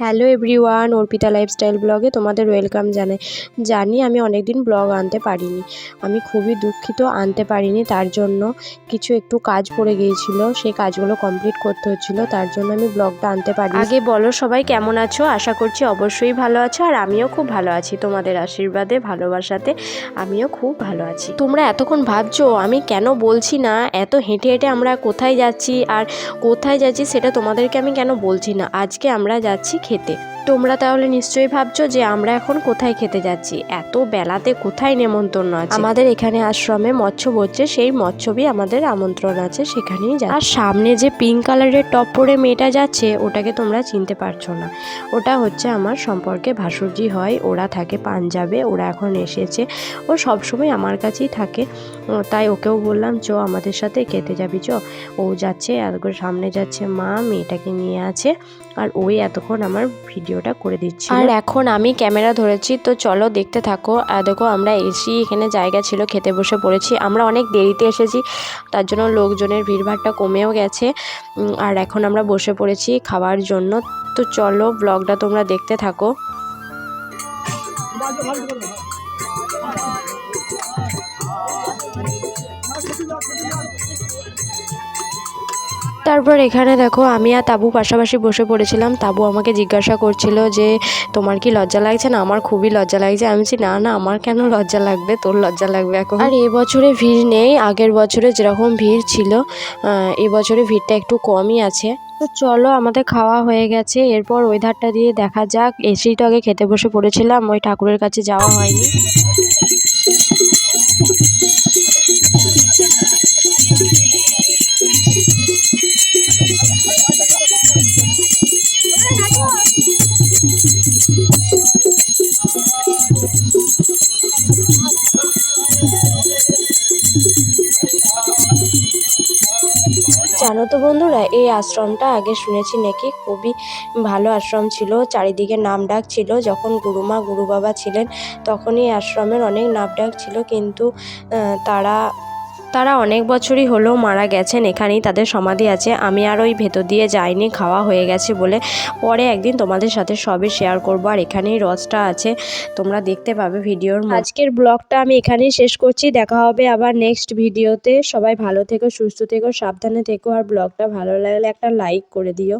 Hello everyone, Arpita lifestyle ব্লগে তোমাদের welcome জানাই। জানি আমি অনেক দিন ব্লগ আনতে পারিনি। আমি খুবই দুঃখিত আনতে পারিনি, তার জন্য কিছু একটু কাজ পড়ে গিয়েছিল, সেই কাজগুলো কমপ্লিট করতে হচ্ছিল, তার জন্য আমি ব্লগটা আনতে পারি আগে বলো সবাই কেমন আছো? আশা করছি অবশ্যই ভালো আছো, আর আমিও খুব ভালো আছি। তোমাদের আশীর্বাদে, ভালোবাসাতে আমিও খুব ভালো আছি। তোমরা এতক্ষণ ভাবছ, আমি কেন বলছি না? এত হেঁটে হেঁটে আমরা কোথায় যাচ্ছি? আর কোথায় যাচ্ছি সেটা তোমাদেরকে আমি কেন বলছি না? আজকে আমরা যাচ্ছি খেতে। তোমরা তাহলে নিশ্চয়ই ভাবছ যে আমরা এখন কোথায় খেতে যাচ্ছি? এত বেলাতে কোথায় নেমন্তন্ন আছে? আমাদের এখানে আশ্রমে মৎস্য বলছে সেই মৎস্যবই আমাদের আমন্ত্রণ আছে, সেখানেই যা আর সামনে যে পিঙ্ক কালারের টপ পরে মেয়েটা যাচ্ছে, ওটাকে তোমরা চিনতে পারছ না। ওটা হচ্ছে আমার সম্পর্কে ভাসুরজি হয়, ওরা থাকে পাঞ্জাবে, ওরা এখন এসেছে। ও সবসময় আমার কাছেই থাকে। তাই ওকেও বললাম, চ, আমাদের সাথে খেতে যাবি চ। ও যাচ্ছে আর সামনে যাচ্ছে মা, মেয়েটাকে নিয়ে আছে। আর ওই এতক্ষণ আমার ভিডিওটা করে দিচ্ছি আর এখন আমি ক্যামেরা ধরেছি, তো চলো দেখতে থাকো। আর দেখো, আমরা এসি এখানে জায়গা ছিল, খেতে বসে পড়েছি। আমরা অনেক দেরিতে এসেছি, তার জন্য লোকজনের ভিড়ভাড়টা কমেও গেছে। আর এখন আমরা বসে পড়েছি খাওয়ার জন্য। তো চলো ব্লগটা তোমরা দেখতে থাকো। তারপর এখানে দেখো, আমি আর তাবু পাশাপাশি বসে পড়েছিলাম। তাবু আমাকে জিজ্ঞাসা করছিল যে, তোমার কি লজ্জা লাগছে না? আমার খুবই লজ্জা লাগছে। আমি বলছি, না না, আমার কেন লজ্জা লাগবে? তোর লজ্জা লাগবে এখন? আর এবছরে ভিড় নেই। আগের বছরে যেরকম ভিড় ছিল এবছরে ভিড়টা একটু কমই আছে। তো চলো, আমাদের খাওয়া হয়ে গেছে। এরপর ওই ধারটা দিয়ে দেখা যাক। এসেই তো আগে খেতে বসে পড়েছিলাম। ওই ঠাকুরের কাছে যাওয়া হয়নি। জানো তো বন্ধুরা, এই আশ্রমটা আগে শুনেছি নাকি? খুবই ভালো আশ্রম ছিল। চারিদিকে নাম ডাক ছিল। যখন গুরুমা গুরু বাবা ছিলেন তখন এই আশ্রমের অনেক নাম ডাক ছিল। কিন্তু তারা তারা অনেক বছরই হলো মারা গেছেন, এখানেই তাদের সমাধি আছে। আমি আর ওই ভেতর দিয়ে যাইনি, খাওয়া হয়ে গেছে বলে পরে একদিন তোমাদের সাথে সবই শেয়ার করব। আর এখানেই রসটা আছে, তোমরা দেখতে পাবে ভিডিওর আজকের ব্লগটা আমি এখানেই শেষ করছি, দেখা হবে আবার নেক্সট ভিডিওতে সবাই ভালো থেকো, সুস্থ থেকো, সাবধানে থেকো, আর ব্লগটা ভালো লাগলে একটা লাইক করে দিও।